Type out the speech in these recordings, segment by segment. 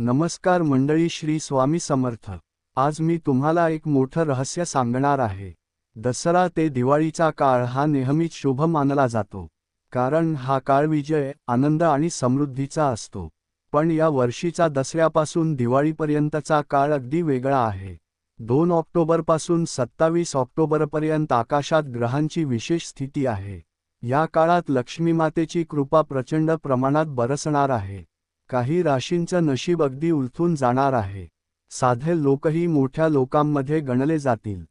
नमस्कार मंडळी श्री स्वामी समर्थ. आज मी तुम्हाला एक मोठं रहस्य सांगणार आहे. दसरा ते दिवाळीचा काळ हा नेहमीच शुभ मानला जातो. कारण हा काळ विजय आनंद आणि समृद्धीचा असतो. पण या वर्षीचा दसऱ्यापासून दिवाळीपर्यंतचा काळ अगदी वेगळा आहे. दोन ऑक्टोबरपासून सत्तावीस ऑक्टोबरपर्यंत आकाशात ग्रहांची विशेष स्थिती आहे. या काळात लक्ष्मीमातेची कृपा प्रचंड प्रमाणात बरसणार आहे. काही राशींचं नशीब अगदी उलथून जाणार आहे. साधे लोकही मोठ्या लोकांमध्ये गणले जातील.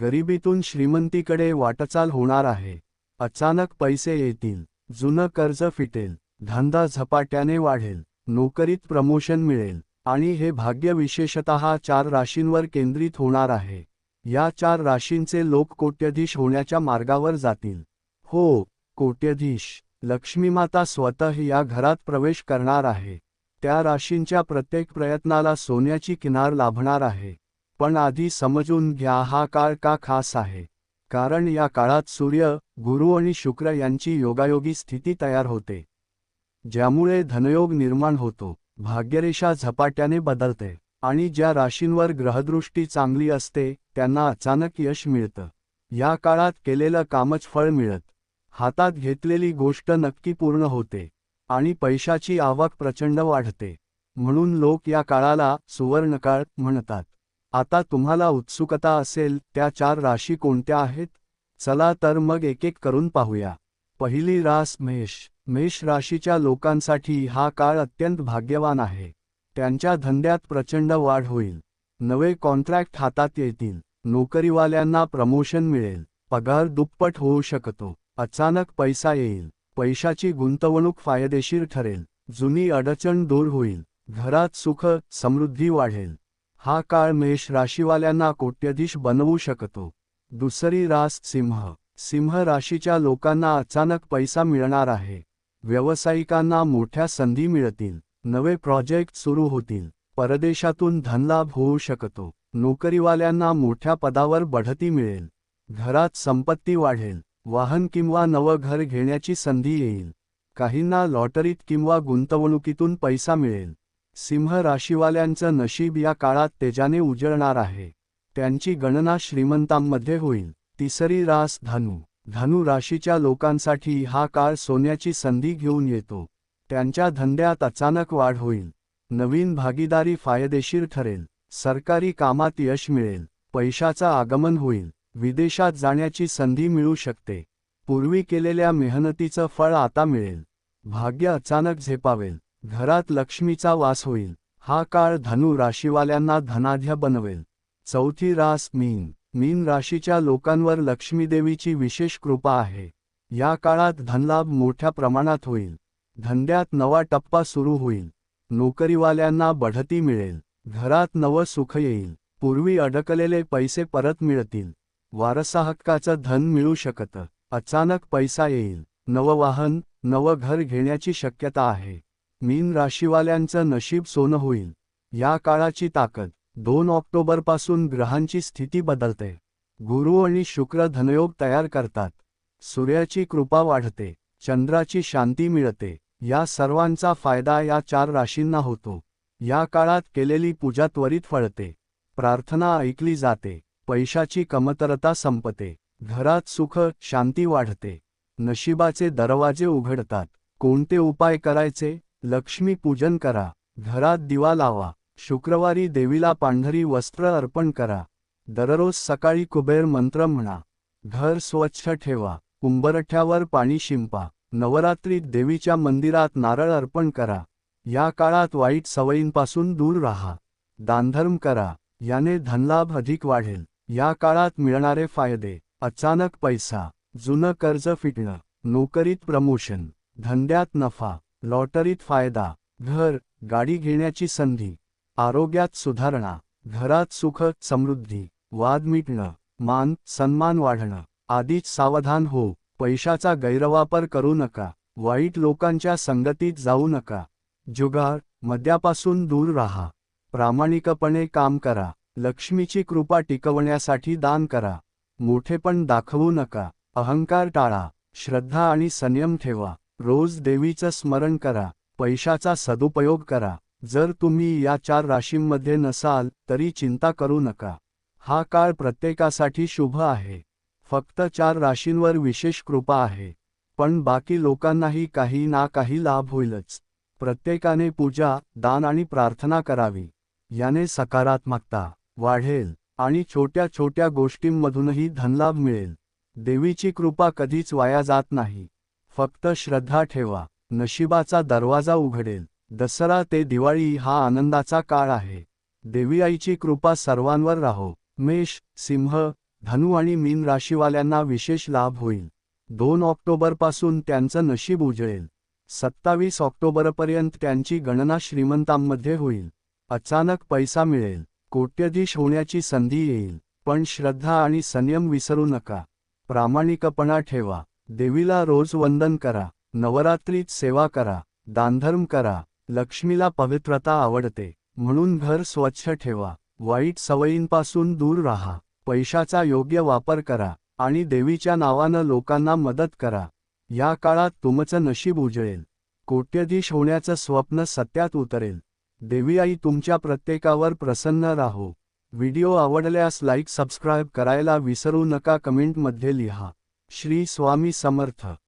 गरिबीतून श्रीमंतीकडे वाटचाल होणार आहे. अचानक पैसे येतील. जुनं कर्ज फिटेल. धंदा झपाट्याने वाढेल. नोकरीत प्रमोशन मिळेल. आणि हे भाग्य विशेषत चार राशींवर केंद्रित होणार आहे. या चार राशींचे लोक कोट्यधीश होण्याच्या मार्गावर जातील. हो कोट्यधीश. लक्ष्मीमाता स्वतः या घरात प्रवेश करणार आहे. त्या राशींच्या प्रत्येक प्रयत्नाला सोन्याची किनार लाभणार आहे. पण आधी समजून घ्या हा काळ का खास आहे. कारण या काळात सूर्य गुरु आणि शुक्र यांची योगायोगी स्थिती तयार होते. ज्यामुळे धनयोग निर्माण होतो. भाग्यरेषा झपाट्याने बदलते. आणि ज्या राशींवर ग्रहदृष्टी चांगली असते त्यांना अचानक यश मिळतं. या काळात केलेलं कामच फळ मिळत. हातात घेतलेली गोष्ट नक्की पूर्ण होते आणि पैशाची आवक प्रचंड वाढते. म्हणून लोक या काळाला सुवर्णकाळ म्हणतात. आता तुम्हाला उत्सुकता असेल त्या चार राशी कोणत्या आहेत? चला तर मग एक एक करून पाहूया. पहिली रास मेष. मेष राशीच्या लोकांसाठी हा काळ अत्यंत भाग्यवान आहे. त्यांच्या धंद्यात प्रचंड वाढ होईल. नवे कॉन्ट्रॅक्ट हातात येतील. नोकरीवाल्यांना प्रमोशन मिळेल. पगार दुप्पट होऊ शकतो. अचानक पैसा येईल. पैशाची गुंतवणूक फायदेशीर ठरेल. जुनी अडचण दूर होईल. घरात सुख समृद्धी वाढेल. हा काळ मेष राशीवाल्यांना कोट्यधीश बनवू शकतो. दुसरी रास सिंह. सिंह राशीच्या लोकांना अचानक पैसा मिळणार आहे. व्यावसायिकांना मोठ्या संधी मिळतील. नवे प्रोजेक्ट सुरू होतील. परदेशातून धनलाभ होऊ शकतो. नोकरीवाल्यांना मोठ्या पदावर बढती मिळेल. घरात संपत्ती वाढेल. वाहन किंवा नवं घर घेण्याची संधी येईल. काहींना लॉटरीत किंवा गुंतवणुकीतून पैसा मिळेल. सिंह राशीवाल्यांचं नशीब या काळात तेजाने उजळणार आहे. त्यांची गणना श्रीमंतांमध्ये होईल. तिसरी रास धनु. धनु राशीच्या लोकांसाठी हा काळ सोन्याची संधी घेऊन येतो. त्यांच्या धंद्यात अचानक वाढ होईल. नवीन भागीदारी फायदेशीर ठरेल. सरकारी कामात यश मिळेल. पैशाचा आगमन होईल. विदेशात जाण्याची संधी मिळू शकते. पूर्वी केलेल्या मेहनतीचं फळ आता मिळेल. भाग्य अचानक झेपावेल. घरात लक्ष्मीचा वास होईल. हा काळ धनु राशीवाल्यांना धनाढ्य बनवेल. चौथी रास मीन. मीन राशीच्या लोकांवर लक्ष्मीदेवीची विशेष कृपा आहे. या काळात धनलाभ मोठ्या प्रमाणात होईल. धंद्यात नवा टप्पा सुरू होईल. नोकरीवाल्यांना बढती मिळेल. घरात नवं सुख येईल. पूर्वी अडकलेले पैसे परत मिळतील. वारसा हक्काचं धन मिळू शकतं. अचानक पैसा येईल. नवं वाहन नवं घर घेण्याची शक्यता आहे. मीन राशीवाल्यांचं नशीब सोनं होईल. या काळाची ताकद दोन ऑक्टोबरपासून ग्रहांची स्थिती बदलते. गुरु आणि शुक्र धनयोग तयार करतात. सूर्याची कृपा वाढते. चंद्राची शांती मिळते. या सर्वांचा फायदा या चार राशींना होतो. या काळात केलेली पूजा त्वरित फळते. प्रार्थना ऐकली जाते. पैशाची कमतरता संपते. घरात सुख शांती वाढते. नशिबाचे दरवाजे उघडतात. कोणते उपाय करायचे? लक्ष्मी पूजन करा. घरात दिवा लावा. शुक्रवारी देवीला पांढरी वस्त्र अर्पण करा. दररोज सकाळी कुबेर मंत्र म्हणा. घर स्वच्छ ठेवा. कुंभरठ्यावर पाणी शिंपा. नवरात्रीत देवीच्या मंदिरात नारळ अर्पण करा. या काळात वाईट सवयींपासून दूर राहा. दानधर्म करा. याने धनलाभ अधिक वाढेल. या काळात मिळणारे फायदे अचानक पैसा जुनं कर्ज फिटणं नोकरीत प्रमोशन धंद्यात नफा लॉटरीत फायदा घर गाडी घेण्याची संधी आरोग्यात सुधारणा घरात सुख समृद्धी वाद मिटणं मान सन्मान वाढणं आधीच सावधान हो पैशाचा गैरवापर करू नका वाईट लोकांच्या संगतीत जाऊ नका जुगार मद्यापासून दूर राहा प्रामाणिकपणे काम करा. लक्ष्मीची कृपा टिकवण्यासाठी दान करा. मोठेपण दाखवू नका. अहंकार टाळा. श्रद्धा आणि संयम ठेवा. रोज देवीचं स्मरण करा. पैशाचा सदुपयोग करा. जर तुम्ही या चार राशींमध्ये नसाल तरी चिंता करू नका. हा काळ प्रत्येकासाठी शुभ आहे. फक्त चार राशींवर विशेष कृपा आहे. पण बाकी लोकांनाही काही ना काही लाभ होईलच. प्रत्येकाने पूजा दान आणि प्रार्थना करावी. याने सकारात्मकता वाढेल आणि छोट्या छोट्या गोष्टींमधूनही धनलाभ मिळेल. देवीची कृपा कधीच वाया जात नाही. फक्त श्रद्धा ठेवा. नशिबाचा दरवाजा उघडेल. दसरा ते दिवाळी हा आनंदाचा काळ आहे. देवी आईची कृपा सर्वांवर राहो. मेष सिंह धनु आणि मीन राशीवाल्यांना विशेष लाभ होईल. दोन ऑक्टोबरपासून त्यांचं नशीब उजळेल. सत्तावीस ऑक्टोबरपर्यंत त्यांची गणना श्रीमंतांमध्ये होईल. अचानक पैसा मिळेल. कोट्यधीश होण्याची संधी येईल. पण श्रद्धा आणि संयम विसरू नका. प्रामाणिकपणा ठेवा. देवीला रोज वंदन करा. नवरात्रीत सेवा करा. दानधर्म करा. लक्ष्मीला पवित्रता आवडते. म्हणून घर स्वच्छ ठेवा. वाईट सवयींपासून दूर राहा. पैशाचा योग्य वापर करा. आणि देवीच्या नावानं लोकांना मदत करा. या काळात तुमचं नशीब उजळेल. कोट्यधीश होण्याचं स्वप्न सत्यात उतरेल. देवी आई तुमच्या प्रत्येकावर प्रसन्न राहो. व्हिडिओ आवडल्यास लाईक सबस्क्राईब करायला विसरू नका. कमेंटमध्ये लिहा. श्री स्वामी समर्थ.